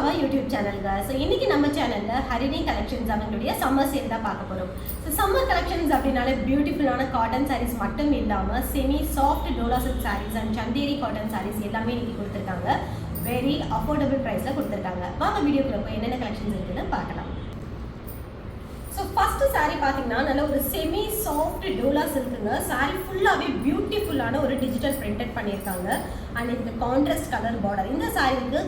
அவர் YouTube சேனலுங்க so இன்னைக்கு நம்ம சேனலில் ஹரிணி கலெக்ஷன்ஸ் அவங்களுடைய சம்மர் சேல் தான் பார்க்க போகிறோம் ஸோ சம்மர் கலெக்ஷன்ஸ் அப்படின்னாலே பியூட்டிஃபுல்லான காட்டன் சாரீஸ் மட்டும் இல்லாமல் semi soft Dola silk and Chanderi cotton sarees எல்லாமே இன்னைக்கு கொடுத்துருக்காங்க. வெரி அஃபோர்டபுள் ப்ரைஸில் கொடுத்துருக்காங்க. வாங்க வீடியோக்குள்ள போய் என்னென்ன கலெக்ஷன்ஸ் இருக்குன்னு பார்க்கலாம். ஸோ ஃபஸ்ட்டு சாரீ பார்த்தீங்கன்னா நல்ல ஒரு செமி சாஃப்ட் டோலா சில்க்குங்க சாரீ ஃபுல்லாகவே பியூட்டிஃபுல்லான ஒரு டிஜிட்டல் பிரிண்டட் பண்ணியிருக்காங்க. அண்ட் இந்த கான்ட்ராஸ்ட் கலர் பார்டர் இந்த சாரீக்கு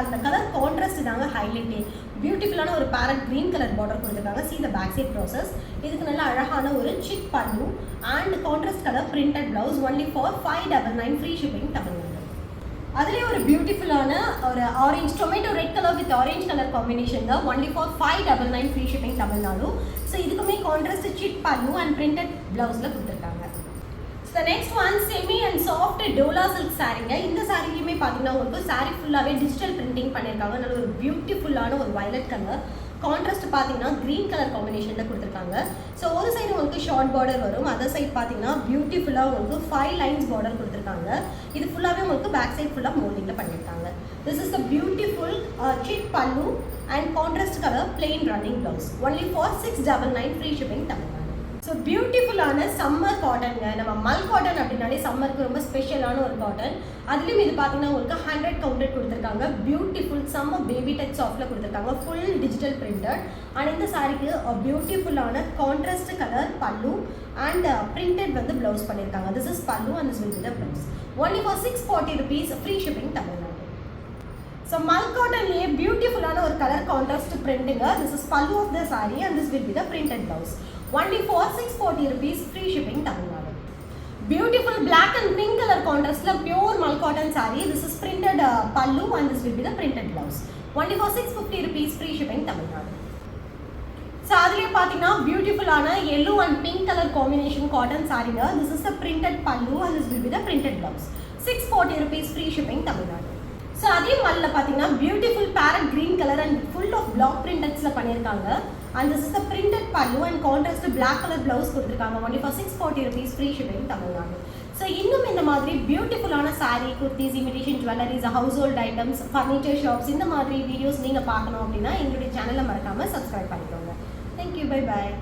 அந்த கலர் கான்ட்ராஸ்ட் தாங்க ஹைலைட்டே பியூட்டிஃபுல்லான ஒரு பேரட் க்ரீன் கலர் பார்டர் கொடுத்துருக்காங்க. See the back side process இதுக்கு நல்ல அழகான ஒரு chic pallu and contrast colour printed blouse only for five double nine free shipping Tamil Nadu அதுலேயே ஒரு பியூட்டிஃபுல்லான ஒரு orange tomato red colour with orange colour combination தான் only for five double nine free shipping Tamil Nadu so இதுக்குமே contrast சிட் பல்லு and printed பிளவுஸில் கொடுத்துருக்காங்க. So next one semi and soft Dola silk சாரீங்க இந்த சாரிலையுமே பார்த்தீங்கன்னா உங்களுக்கு சாரி ஃபுல்லாகவே டிஜிட்டல் பிரிண்டிங் பண்ணியிருக்காங்க. நல்ல ஒரு பியூட்டிஃபுல்லான ஒரு வயலட் கலர் கான்ட்ராஸ்ட் பார்த்தீங்கன்னா க்ரீன் கலர் காம்பினேஷனில் கொடுத்துருக்காங்க. ஸோ ஒரு சைடு உங்களுக்கு ஷார்ட் பார்டர் வரும். அதர் சைட் பார்த்தீங்கன்னா பியூட்டிஃபுல்லாக உங்களுக்கு ஃபைவ் லைன்ஸ் பார்டர் கொடுத்துருக்காங்க. இது ஃபுல்லாகவே உங்களுக்கு பேக் சைட் ஃபுல்லாக மோல்டிங்கில் பண்ணியிருக்காங்க. This is the beautiful chit pallu and contrast colour plain running blouse only for six double nine free shipping Tamil Nadu so பியூட்டிஃபுல்லான சம்மர் காட்டனுங்க நம்ம மல் காட்டன் அப்படின்னாலே சம்மருக்கு ரொம்ப ஸ்பெஷலான ஒரு காட்டன் அதுலேயும் இது பார்த்தீங்கன்னா உங்களுக்கு ஹண்ட்ரட் கவுண்டட் கொடுத்துருக்காங்க. பியூட்டிஃபுல் சம்மர் பேபி டச் சாஃப்டில் கொடுத்துருக்காங்க. ஃபுல் டிஜிட்டல் பிரிண்டட் அண்ட் இந்த சாரிக்கு பியூட்டிஃபுல்லான contrast colour pallu and printed வந்து ப்ளவுஸ் பண்ணியிருக்காங்க this is pallu and this will be the blouse only for six forty rupees free shipping Tamil Nadu. So mul காட்டன்லேயே பியூட்டிஃபுல்லான ஒரு colour contrast பிரிண்டுங்க this is pallu of the saree and this will be the printed blouse only for six forty rupees free shipping Tamil Nadu beautiful black and pink colour கான்ட்ராஸ்ட்ல pure mul cotton saree this is printed pallu and this will be the printed blouse only for six fifty rupees free shipping Tamil Nadu so அதுலேயே பார்த்தீங்கன்னா பியூட்டிஃபுல்லான yellow and pink colour combination cotton சாரீங்க this is the printed pallu and this will be the printed blouse six forty rupees free shipping Tamil Nadu so அதே மல்ல பார்த்தீங்கன்னா beautiful parrot green colour and black பிரிண்டட்ஸில் பண்ணியிருக்காங்க. And this is the printed pallu and contrast black colour blouse கொடுத்துருக்காங்க. Only for six forty rupees free shipping Tamil Nadu. So இன்னும் இந்த மாதிரி பியூட்டிஃபுல்லான saree kurtis imitation jewelleries household items furniture shops இந்த மாதிரி videos நீங்கள் பார்க்கணும் அப்படின்னா எங்களுடைய சேனலை மறக்காமல் சப்ஸ்கிரைப் பண்ணிக்கோங்க. தேங்க்யூ பை பாய்